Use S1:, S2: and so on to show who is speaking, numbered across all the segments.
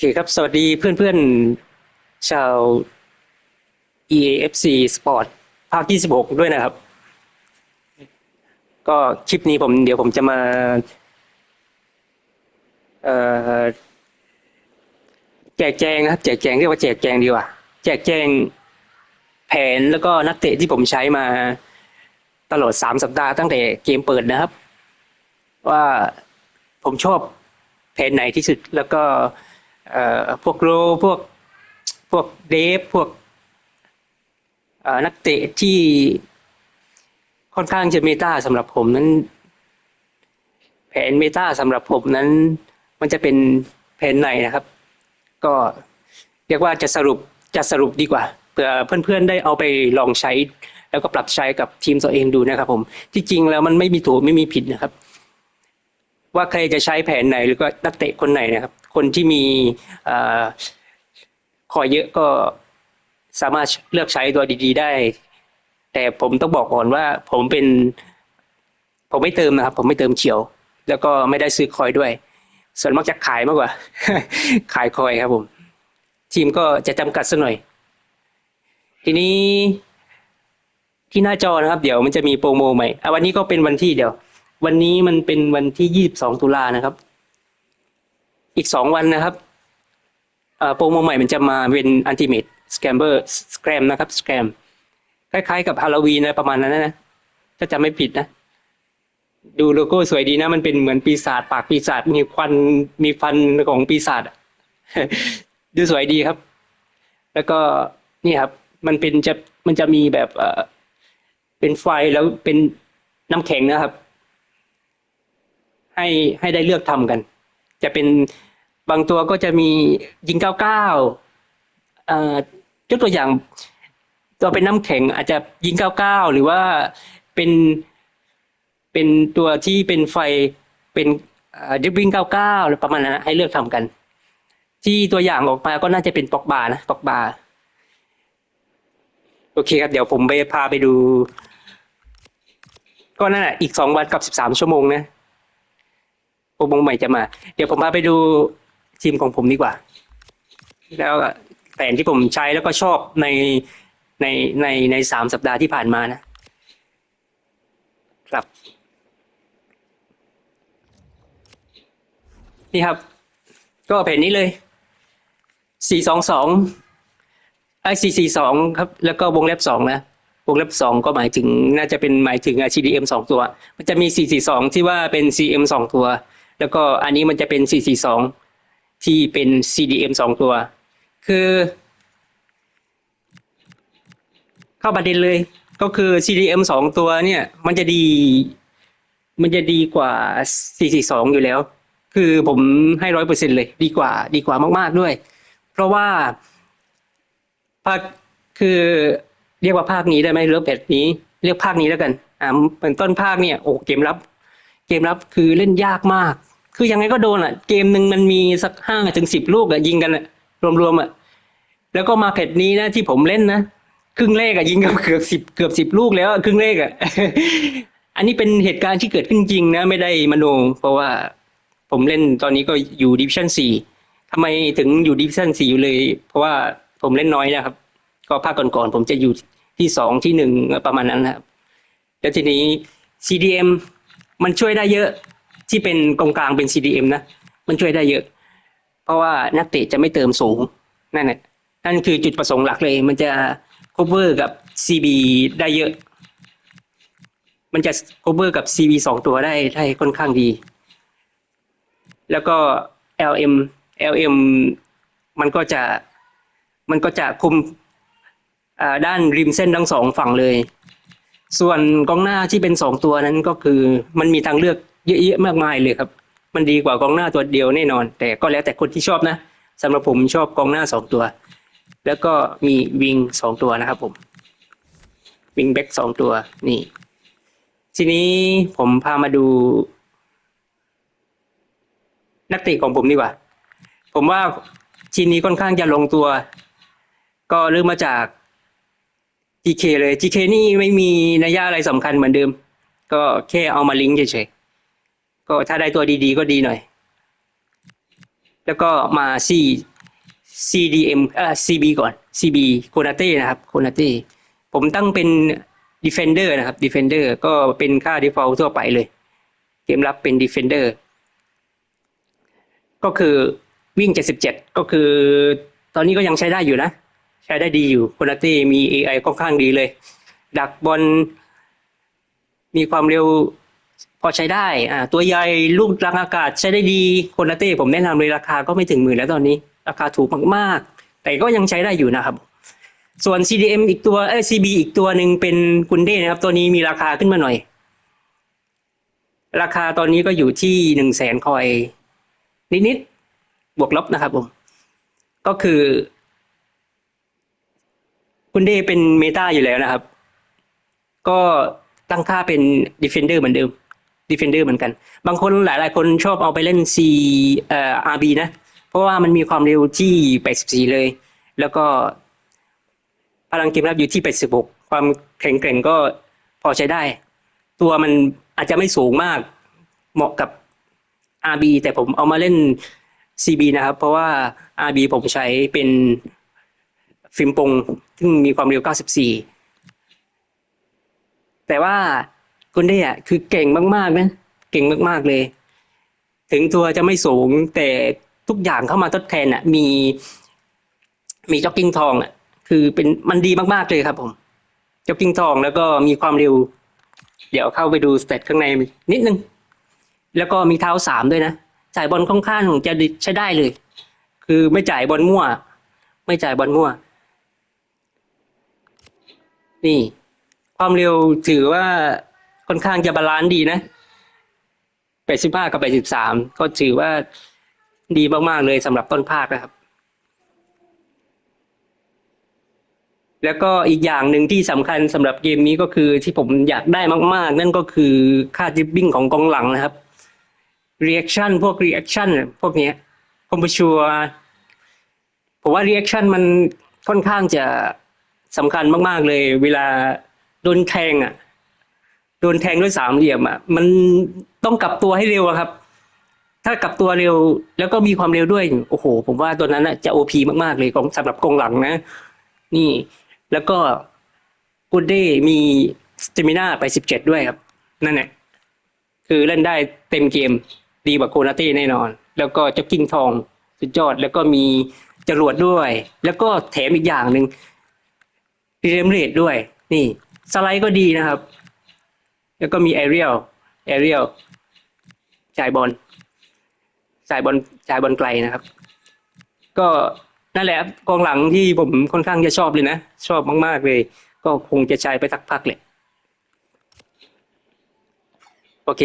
S1: เคครับ สวัสดีเพื่อนๆ ชาว EAFC Sport ภาค 26 ด้วยนะครับ ก็คลิปนี้ผมเดี๋ยวผมจะมาแจกแจงนะครับ แจกแจงเรียกว่าแจกแจงดีกว่า แจกแจงแผนแล้วก็นักเตะที่ผมใช้มาตลอดสามสัปดาห์ตั้งแต่เกมเปิดนะครับ ว่าผมชอบแผนไหนที่สุดแล้วก็ เอ่อพวกโรพวกพวกเดฟพวกนักเตะที่ค่อนข้างจะเมตาสำหรับผมนั้น แผนเมตาสำหรับผมนั้น มันจะเป็นแผนไหนนะครับ ก็เรียกว่าจะสรุปจะสรุปดีกว่าเผื่อเพื่อนๆได้เอาไปลองใช้ แล้วก็ปรับใช้กับทีมตัวเองดูนะครับผม ที่จริงแล้วมันไม่มีถูกไม่มีผิดนะครับ ว่าใครจะใช้แผนไหนหรือว่านักเตะคนไหนนะครับ คนที่มีอคอยเยอะก็สามารถเลือกใช้ตัวดีๆได้ แต่ผมต้องบอกก่อนว่า ผมเป็น ผมไม่เติมนะครับ ผมไม่เติมเฉียว แล้วก็ไม่ได้ซื้อคอยด้วย ส่วนมากจะขายมากกว่า ขายคอยครับผม ทีมก็จะจำกัดซะหน่อย ทีนี้ที่หน้าจอนะครับ เดี๋ยวมันจะมีโปรโมใหม่อวันนี้ก็เป็นวันที่เดี๋ยว วันนี้มันเป็นวันที่ยี่สิบสองตุลานะครับ อีกสองวันนะครับอ่อโปรโมใหม่มันจะมาเป็นอันติเม e สแกมเบอร์สแกมนะครับสแกมคล้ายๆกับฮาโลวีนนะประมาณนั้นนะถ้าจำไม่ผิดนะ ดูโลโก้สวยดีนะ มันเป็นเหมือนปีศาจปากปีศาจมีควันมีฟันของปีศาจดูสวยดีครับ แล้วก็นี่ครับ มันเป็นจะมันจะมีแบบเอ่อเป็นไฟแล้วเป็นน้ำแข็งนะครับ ให้ให้ได้เลือกทำกัน จะเป็นบางตัวก็จะมียิงเก้าเก้าเอ่อยกตัวอย่างตัวเป็นน้ำแข็งอาจจะยิงเก้าเก้าหรือว่าเป็นเป็นตัวที่เป็นไฟเป็นดิบบิ้งเก้าเก้าหรือประมาณนั้นให้เลือกทำกัน ที่ตัวอย่างออกมาก็น่าจะเป็นปอกบานะปอกบาโอเคครับ เดี๋ยวผมไปพาไปดู ก็นั่นแหละอีกสองวันกับสิบสามชั่วโมงนะ โปรโมงใหม่จะมา เดี๋ยวผมพาไปดูทีมของผมดีกว่า แล้วแผนที่ผมใช้แล้วก็ชอบในในในในสามสัปดาห์ที่ผ่านมานะครับ นี่ครับ ก็แผนนี้เลยสี่สองสองไอสี่สี่สองครับ แล้วก็วงเล็บสองนะวงเล็บสองก็หมายถึงน่าจะเป็นหมายถึง CDM สองตัว มันจะมีสี่สี่สองที่ว่าเป็น CM สองตัว แล้วก็อันนี้มันจะเป็นสี่สี่สองที่เป็น CDM สองตัว คือ เข้าประเด็นเลย ก็คือ CDM สองตัวเนี่ย มันจะดี มันจะดีกว่าสี่สี่สองอยู่แล้ว คือผมให้ร้อยเปอร์เซ็นเลย ดีกว่า ดีกว่ามากๆด้วย เพราะว่าภาคคือเรียกว่าภาคนี้ได้ไหมเลือกแบบนี้ เรียกภาคนี้แล้วกัน อ่าเป็นต้นภาคเนี่ย โอ้เกมรับ เกมรับคือเล่นยากมาก คือยังไงก็โดนอะ เกมหนึ่งมันมีสักห้าถึงสิบลูกอะยิงกันอะ รวมๆอะ แล้วก็มาแพทนี้นะที่ผมเล่นนะครึ่งแรกอะยิงกับเกือบสิบเกือบสิบลูกแล้วอะครึ่งแรกอะ อันนี้เป็นเหตุการณ์ที่เกิดขึ้นจริงนะ ไม่ได้มโนเพราะว่าผมเล่นตอนนี้ก็อยู่ดิวิชั่นสี่ทำไมถึงอยู่ดิวิชั่นสี่อยู่เลย เพราะว่าผมเล่นน้อยนะครับ ก็ภาคก่อนๆผมจะอยู่ที่สองที่หนึ่งประมาณนั้นนะครับแล้วทีนี้ CDM มันช่วยได้เยอะ ที่เป็นกองกลางเป็น CDM นะ มันช่วยได้เยอะ เพราะว่านักเตะจะไม่เติมสูง นั่นแหละนั่นคือจุดประสงค์หลักเลย มันจะ cover กับ CB ได้เยอะ มันจะ cover กับ CB สองตัวได้ได้ค่อนข้างดี แล้วก็ LM LM มันก็จะมันก็จะคุมอ่าด้านริมเส้นทั้งสองฝั่งเลย ส่วนกองหน้าที่เป็นสองตัวนั้นก็คือมันมีทางเลือกเยอะๆมากมายเลยครับ มันดีกว่ากองหน้าตัวเดียวแน่นอน แต่ก็แล้วแต่คนที่ชอบนะสำหรับผมชอบกองหน้าสองตัว แล้วก็มีวิงสองตัวนะครับ ผมวิงแบ็กสองตัวนี่ ทีนี้ผมพามาดู นักเตะของผมดีกว่า ผมว่าทีมนี้ค่อนข้างจะลงตัว ก็เริ่มมาจาก GK เลย GK นี่ไม่มีนัยยะอะไรสำคัญเหมือนเดิม ก็แค่เอามาลิงก์เฉยๆ ก็ถ้าได้ตัวดีๆ ก็ดีหน่อย แล้วก็มา C CDM เอ่อ CB ก่อน CB โคนาเต้นะครับโคนาเต้ผมตั้งเป็น Defender นะครับ Defender ก็เป็นค่า default ทั่วไปเลย เกมรับเป็น Defender ก็คือวิ่ง 77 ก็คือ ตอนนี้ก็ยังใช้ได้อยู่นะ ใช้ได้ดีอยู่โคนาเต้มี AI ค่อนข้างดีเลย ดักบอลมีความเร็ว พอใช้ได้อ่าตัวใหญ่ลูกรังอากาศใช้ได้ดีคนาเต้ผมแนะนำเลยราคาก็ไม่ถึงหมื่นแล้วตอนนี้ ราคาถูกมากๆ แต่ก็ยังใช้ได้อยู่นะครับ ส่วน CDM อีกตัวเอ้ CB อีกตัวหนึ่งเป็นกุนเด้นะครับ ตัวนี้มีราคาขึ้นมาหน่อย ราคาตอนนี้ก็อยู่ที่หนึ่งแสนคอยนิดๆบวกลบนะครับผม ก็คือคุณเด้เป็นเมตาอยู่แล้วนะครับ ก็ตั้งค่าเป็น Defender เหมือนเดิม Defender เหมือนกัน บางคนหลาย ๆ คนชอบเอาไปเล่น C เอ่อ RB นะ เพราะว่ามันมีความเร็วที่ 84 เลย แล้วก็พลังเกมรับอยู่ที่ 86 ความแข็งแกร่งก็พอใช้ได้ ตัวมันอาจจะไม่สูงมาก เหมาะกับ RB แต่ผมเอามาเล่น CB นะครับ เพราะว่า RB ผมใช้เป็นฟิล์มปง ซึ่งมีความเร็ว 94 แต่ว่า คุณเด้อะคือเก่งมากๆนะเก่งมากๆเลย ถึงตัวจะไม่สูงแต่ทุกอย่างเข้ามาทดแทนอะมีมีจ็อกกิ้งทองอะคือเป็นมันดีมากๆเลยครับ ผมจ็อกกิ้งทองแล้วก็มีความเร็ว เดี๋ยวเข้าไปดูสเตตข้างในนิดนึง แล้วก็มีเท้าสามด้วยนะจ่ายบอลค่อนข้างจะใช้ได้เลย คือไม่จ่ายบอลมั่ว ไม่จ่ายบอลมั่ว นี่ ความเร็วถือว่า ค่อนข้างจะบาลานซ์ดีนะ85กับ83ก็ถือว่าดีมากๆเลยสำหรับต้นภาคนะครับ แล้วก็อีกอย่างหนึ่งที่สำคัญสำหรับเกมนี้ก็คือที่ผมอยากได้มาก ๆ นั่นก็คือค่าดริบบิ้งของกองหลังนะครับ reaction พวก reaction พวกนี้ผมไม่ชัวผมว่า reaction มันค่อนข้างจะสำคัญมาก ๆ เลย เวลาโดนแทงอะ โดนแทงด้วยสามเหลี่ยมอะมันต้องกลับตัวให้เร็วครับ ถ้ากลับตัวเร็วแล้วก็มีความเร็วด้วยโอ้โห ผมว่าตัวนั้นน่ะจะโอพีมากๆเลยของสำหรับกองหลังนะ นี่ แล้วก็กูเด้มีสเตมิน่าไปสิบเจ็ดด้วยครับ นั่นแหละคือเล่นได้เต็มเกมดีกว่าโคนาเต้แน่นอน แล้วก็จ็อกกิ้งทองสุดยอด แล้วก็มีจรวดด้วย แล้วก็แถมอีกอย่างหนึ่งเรมเรดด้วย นี่ สไลด์ก็ดีนะครับ แล้วก็มีแอเรียลแอเรียลจ่ายบอลจ่ายบอลจ่ายบอลไกลนะครับ ก็นั่นแหละกองหลังที่ผมค่อนข้างจะชอบเลยนะ ชอบมากๆเลย ก็คงจะใช้ไปสักพักแหละโอเค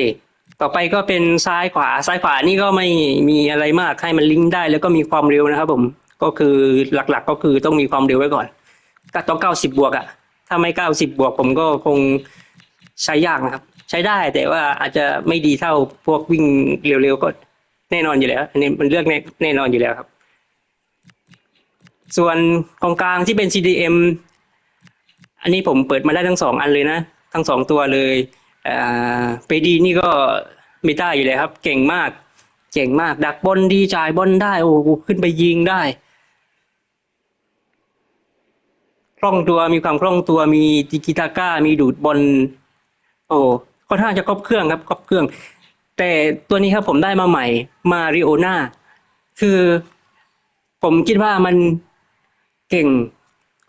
S1: ต่อไปก็เป็นซ้ายขวา ซ้ายขวานี่ก็ไม่มีอะไรมากให้มันลิงก์ได้ แล้วก็มีความเร็วนะครับ ผม ก็คือหลักๆ ก็คือต้องมีความเร็วไว้ก่อนก็ต้องเก้าสิบบวกอะถ้าไม่เก้าสิบบวกผมก็คง ใช้ยากนะครับ ใช้ได้แต่ว่าอาจจะไม่ดีเท่าพวกวิ่งเร็วๆก็แน่นอนอยู่แล้ว อันนี้มันเลือกแน่แนนอนอยู่แล้วครับ ส่วนกองกลางที่เป็น CDM อันนี้ผมเปิดมาได้ทั้งสองอันเลยนะ ทั้งสองตัวเลยอ่าเปดีนี่ก็เมตาอยู่เลยครับ เก่งมาก เก่งมาก ดักบอลดีจ่ายบอลได้ โอ้โหขึ้นไปยิงได้คล่องตัวมีความคล่องตัวมีติกิตาก้ามีดูดบอล โอ้ค่อนข้างจะครบเครื่องครับครบเครื่อง แต่ตัวนี้ครับผมได้มาใหม่มาริโอนาคือผมคิดว่ามันเก่ง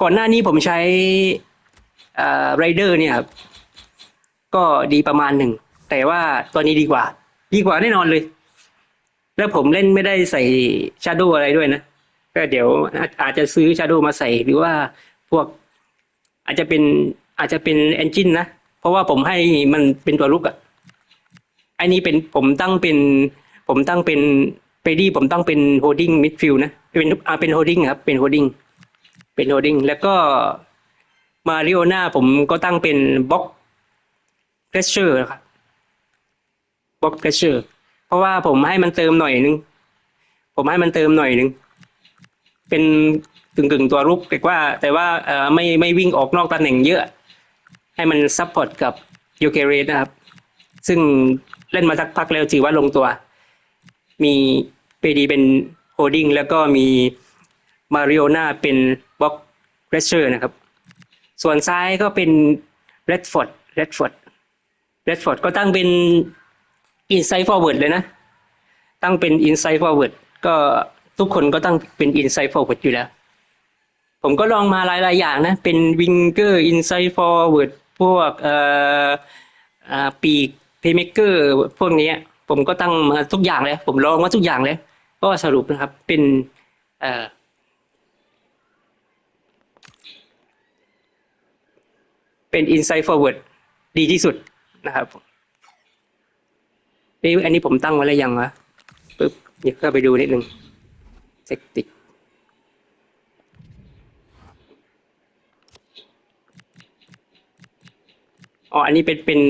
S1: ก่อนหน้านี้ผมใช้อ่าไรเดอร์เนี่ยครับก็ดีประมาณหนึ่ง แต่ว่าตัวนี้ดีกว่า ดีกว่าแน่นอนเลย แล้วผมเล่นไม่ได้ใส่ชาร์โดอะไรด้วยนะ ก็เดี๋ยวอาอาจจะซื้อชาร์โดมาใส่หรือว่าพวกอาจจะเป็นอาจจะเป็นเอนจินนะ เพราะว่าผมให้มันเป็นตัวลุกอะอันนี้เป็นผมตั้งเป็น ผมตั้งเป็นเปดี้ผมตั้งเป็นโฮดดิ้งมิดฟิลนะเป็นอ่าเป็นโฮดดิ้งครับ เป็นโฮดดิ้งเป็นโฮดดิ้งแล้วก็มาริโอนาผมก็ตั้งเป็นบล็อกเพรสเชอร์ครับบล็อกเพรสเชอร์เพราะว่าผมให้มันเติมหน่อยนึง ผมให้มันเติมหน่อยนึง เป็นกึ่งกึ่งๆตัวรุกแต่ว่า แต่ว่าเอ่อไม่ไม่วิ่งออกนอกตำแหน่งเยอะ ให้มันซัพพอร์ตกับยูเคเรสนะครับ ซึ่งเล่นมาสักพักแล้วถือว่าลงตัว มีเปดีเป็นโฮดดิ้งแล้วก็มีมาริโอนาเป็นบล็อกเรสเชอร์นะครับ ส่วนซ้ายก็เป็นเรดฟอร์ดเรดฟอร์ดเรดฟอร์ดก็ตั้งเป็นอินไซ e ์ฟอร์เวิร์ดเลยนะ ตั้งเป็นอินไซ e ์ฟอร์เวิร์ดก็ทุกคนก็ตั้งเป็นอินไซ e ์ฟอร์เวิร์ดอยู่แล้ว ผมก็ลองมาหลาย ๆ อย่างนะ เป็นวิงเกอร์อินไซ e ์ฟอร์เวิร์ด พวกเอ่ออ่าปีกเพย์เมเกอร์พวกเนี้ย ผมก็ตั้งมาทุกอย่างเลย ผมลองมาทุกอย่างเลย ก็สรุปนะครับเป็นเอ่อเป็น Insight Forward ดีที่สุดนะครับเอ๊ะอันนี้ผมตั้งไว้แล้วยังวะปึ๊บเดี๋ยวเข้าไปดูนิดนึงเซกติก อ๋ออันนี้เป็นเป็น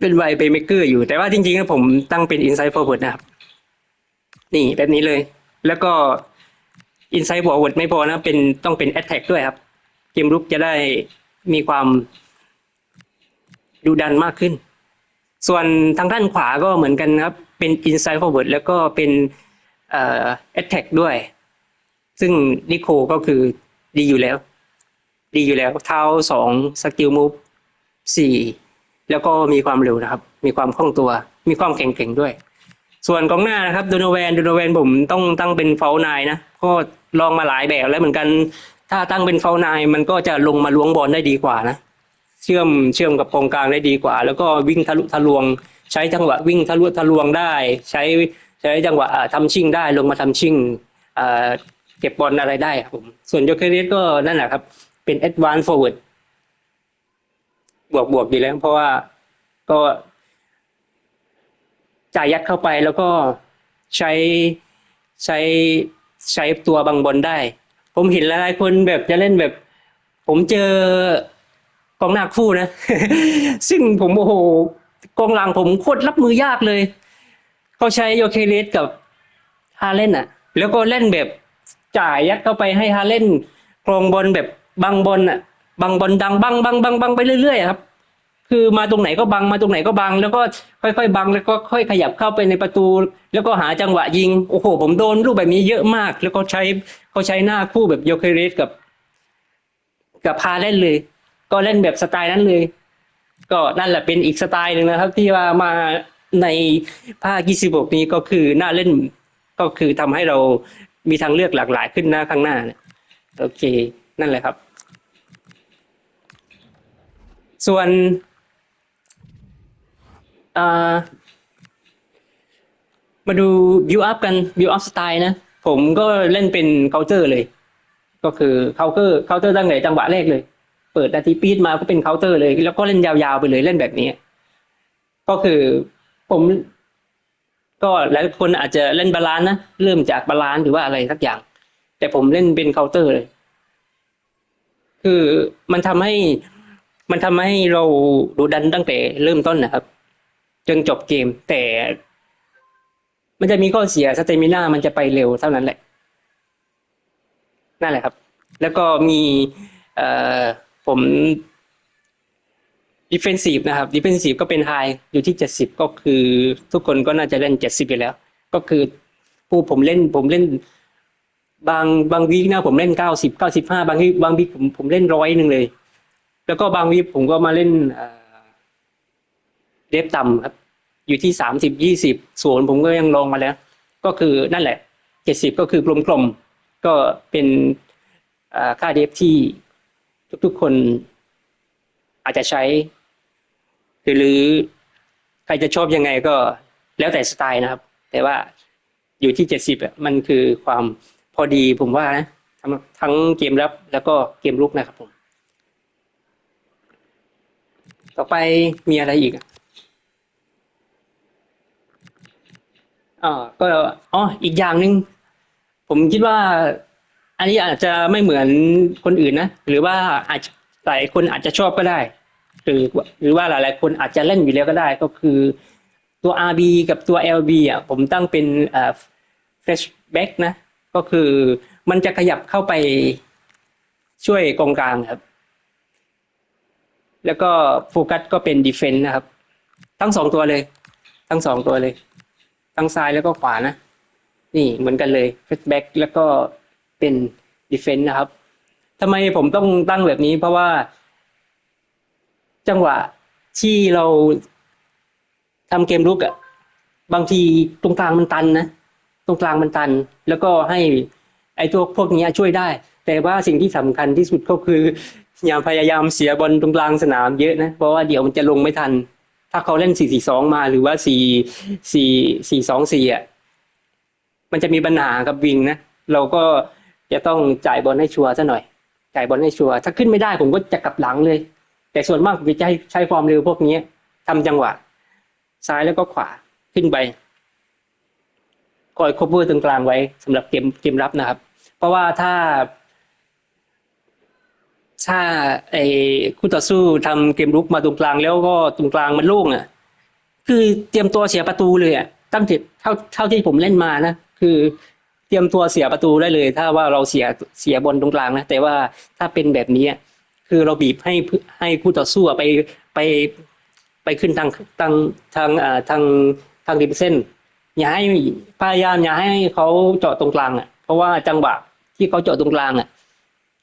S1: เป็นไวไปเมเกอร์อยู่ แต่ว่าจริงๆแล้วผมตั้งเป็น Insight Forward นะครับ นี่แบบนี้เลย แล้วก็ Insight Forward ไม่พอนะเป็นต้องเป็น Attack ด้วยครับ เกมรุกจะได้มีความดูดันมากขึ้น ส่วนทางด้านขวาก็เหมือนกันครับ เป็น inside forward แล้วก็เป็นเอ่อ attack ด้วย ซึ่งนิโคก็คือดีอยู่แล้ว ดีอยู่แล้ว เท้าสองสกิลมูฟ สี่แล้วก็มีความเร็วนะครับ มีความคล่องตัว มีความแข็งแกร่งด้วย ส่วนกองหน้านะครับโดโนแวนโดโนแวนผมต้องตั้งเป็นเฟลนายนะก็ลองมาหลายแบบแล้วเหมือนกัน ถ้าตั้งเป็นเฟลนายมันก็จะลงมาล้วงบอลได้ดีกว่านะ เชื่อมเชื่อมกับกองกลางได้ดีกว่า แล้วก็วิ่งทะลุทะลวง ใช้จังหวะวิ่งทะลุทะลวงได้ ใช้ใช้จังหวะอ่าทำชิ่งได้ลงมาทำชิ่งเก็บบอลอะไรได้ครับผม ส่วนโยเคเรสก็นั่นแหละครับ เป็น advance forward บวกบวกดีแล้ว เพราะว่าก็จ่ายยัดเข้าไปแล้วก็ใช้ใช้ใช้ตัวบังบอลได้ ผมเห็นหลายๆคนแบบจะเล่นแบบ ผมเจอกองหน้าคู่นะ ซึ่งผมโอ้โหกองหลังผมโคตรรับมือยากเลย เขาใช้โยเคเลสกับฮาเล่นอะแล้วก็เล่นแบบจ่ายยัดเข้าไปให้ฮาเล่นครองบอลแบบบังบอลอะ บังบอลดังบังบังบังบังไปเรื่อยๆครับ คือมาตรงไหนก็บังมาตรงไหนก็บัง แล้วก็ค่อยๆบังแล้วก็ค่อยขยับเข้าไปในประตู แล้วก็หาจังหวะยิงโอ้โห ผมโดนลูกแบบนี้เยอะมาก แล้วก็ใช้เขาใช้หน้าคู่แบบโยเคเรสกับ กับพาเล่นเลย ก็เล่นแบบสไตล์นั้นเลย ก็นั่นแหละเป็นอีกสไตล์หนึ่งนะครับ ที่ว่ามาในภาค 26 นี้ก็คือน่าเล่นก็คือทำให้เรามีทางเลือกหลากหลายขึ้นหน้าข้างหน้าโอเค นั่นแหละครับ ส่วนมาดู build up กัน build up สไตล์นะ ผมก็เล่นเป็น counter เลย ก็คือ counter counter ตั้งแต่จังหวะแรกเลย เปิดนาทีปีดมาก็เป็น counter เลย แล้วก็เล่นยาวๆไปเลยเล่นแบบนี้ ก็คือผม ก็หลายคนอาจจะเล่นบาลานนะ เริ่มจากบาลานหรือว่าอะไรสักอย่าง แต่ผมเล่นเป็น counter เลย คือมันทำให้ มันทำให้เราดูดันตั้งแต่เริ่มต้นนะครับ จนจบเกม แต่ มันจะมีข้อเสียสเตมิน่ามันจะไปเร็วเท่านั้นแหละ นั่นแหละครับ แล้วก็มีเอ่อผมดิเฟนซีฟนะครับดิเฟนซีฟก็เป็นไฮอยู่ที่เจ็ดสิบก็คือทุกคนก็น่าจะเล่นเจ็ดสิบอยู่แล้ว ก็คือผู้ผมเล่นผมเล่น บางบางวีคนะผมเล่นเก้าสิบเก้าสิบห้าบางวีบางวีผมผมเล่นร้อยหนึ่งเลย แล้วก็บางวีคผมก็มาเล่นเดฟต่ำครับ อยู่ที่สามสิบยี่สิบส่วนผมก็ยังลองมาแล้ว ก็คือนั่นแหละเจ็ดสิบก็คือกลมๆ ก็เป็นค่าเดฟที่ทุกๆคนอาจจะใช้ หรือใครจะชอบยังไงก็แล้วแต่สไตล์นะครับ แต่ว่าอยู่ที่เจ็ดสิบอะมันคือความพอดีผมว่านะทั้งทั้งเกมรับแล้วก็เกมลุกนะครับผม ต่อไปมีอะไรอีกอ่าก็อ๋ออีกอย่างหนึ่งผมคิดว่า อันนี้อาจจะไม่เหมือนคนอื่นนะหรือว่าอาจหลายคนอาจจะชอบก็ได้ หรือหรือว่าหลายๆ คนอาจจะเล่นอยู่แล้วก็ได้ ก็คือตัว RB กับตัว LB อะผมตั้งเป็นเอ่อ flashback นะ ก็คือมันจะขยับเข้าไปช่วยกองกลางครับ แล้วก็โฟกัสก็เป็น defense นะครับ ทั้งสองตัวเลย ทั้งสองตัวเลย ทั้งซ้ายแล้วก็ขวานะ นี่เหมือนกันเลย Fastback แล้วก็เป็น Defense นะครับทำไมผมต้องตั้งแบบนี้ เพราะว่า จังหวะที่เราทำเกมรุกอะบางทีตรงกลางมันตันนะตรงกลางมันตัน แล้วก็ให้ไอ้ตัวพวกนี้ช่วยได้ แต่ว่าสิ่งที่สำคัญที่สุดก็คือ อย่าพยายามเสียบอลตรงกลางสนามเยอะนะ เพราะว่าเดี๋ยวมันจะลงไม่ทัน ถ้าเขาเล่น 4-4-2 มาหรือว่า4 4 4 2 4 อะ มันจะมีปัญหากับวิงนะ เราก็จะต้องจ่ายบอลให้ชัวร์ซะหน่อย จ่ายบอลให้ชัวร์ ถ้าขึ้นไม่ได้ผมก็จะกลับหลังเลย แต่ส่วนมากผมจะใช้ใช้ความเร็วพวกนี้ทำจังหวะ ซ้ายแล้วก็ขวาขึ้นไปคอยคบเวอร์ตรงกลางไว้สำหรับเกมเกมรับนะครับ เพราะว่าถ้า ถ้าไอ้คู่ต่อสู้ทำเกมรุกมาตรงกลางแล้วก็ตรงกลางมันโล่งอะ คือเตรียมตัวเสียประตูเลยอะตั้งแต่เท่าเท่าที่ผมเล่นมานะคือเตรียมตัวเสียประตูได้เลย ถ้าว่าเราเสียเสียบอลตรงกลางนะแต่ว่าถ้าเป็นแบบนี้คือเราบีบให้ให้คู่ต่อสู้อะไปไปไปขึ้นทางทางทางอ่าทางทางริมเส้น อย่าให้พยายามอย่าให้เขาเจาะตรงกลางอะ เพราะว่าจังหวะที่เขาเจาะตรงกลางอะ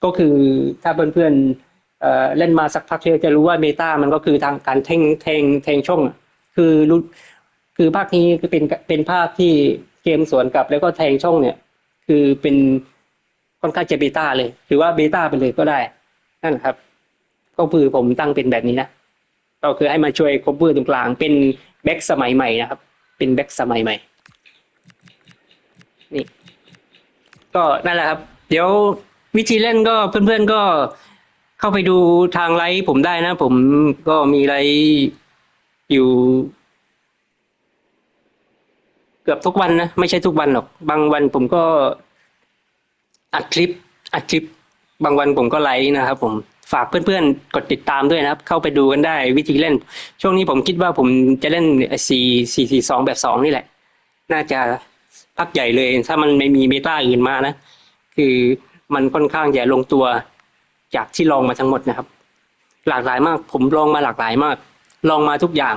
S1: ก็คือถ้าเพื่อนๆเเล่นมาสักพักเจะรู้ว่าเมตามันก็คือทางการแทงแทงแทงช่องคือรู้คือภาคนี้คือเป็นเป็นภาคที่เกมสวนกลับแล้วก็แทงช่องเนี่ย คือเป็นค่อนข้างจะเบต้าเลย หรือว่าเบต้าไปเลยก็ได้นั่นแหละครับ ก็คือผมตั้งเป็นแบบนี้นะก็คือให้มาช่วยคบเบอร์ตรงกลาง เป็นแบ็กสมัยใหม่นะครับ เป็นแบ็กสมัยใหม่นี่ก็นั่นแหละครับ เดี๋ยว วิธีเล่นก็เพื่อนๆก็เข้าไปดูทางไลฟ์ผมได้นะ ผมก็มีไลฟ์อยู่ เกือบทุกวันนะไม่ใช่ทุกวันหรอก บางวันผมก็อัดคลิป อัดคลิป บางวันผมก็ไลฟ์นะครับ ผมฝากเพื่อนๆ กดติดตามด้วยนะครับ เข้าไปดูกันได้ วิธีเล่น ช่วงนี้ผมคิดว่าผมจะเล่นสี่สี่สี่สองแบบสองนี่แหละ น่าจะพักใหญ่เลย ถ้ามันไม่มีเมตาอื่นมานะ คือ มันค่อนข้างจะลงตัวจากที่ลองมาทั้งหมดนะครับ หลากหลายมาก ผมลองมาหลากหลายมาก ลองมาทุกอย่าง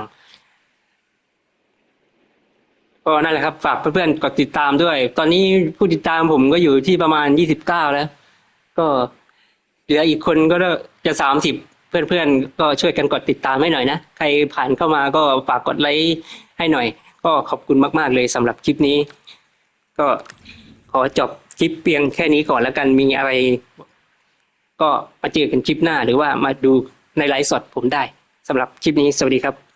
S1: ก็นั่นแหละครับ ฝากเพื่อนๆกดติดตามด้วย ตอนนี้ผู้ติดตามผมก็อยู่ที่ประมาณยี่สิบเก้าแล้ว ก็เหลืออีกคนก็จะสามสิบเพื่อนๆก็ช่วยกันกดติดตามให้หน่อยนะ ใครผ่านเข้ามาก็ฝากกดไลค์ให้หน่อย ก็ขอบคุณมาก ๆเลยสำหรับคลิปนี้ ก็ขอจบ คลิปเพียงแค่นี้ก่อนแล้วกันมีอะไร ก็มาเจอกันคลิปหน้าหรือว่ามาดูในไลฟ์สดผมได้สำหรับคลิปนี้สวัสดีครับ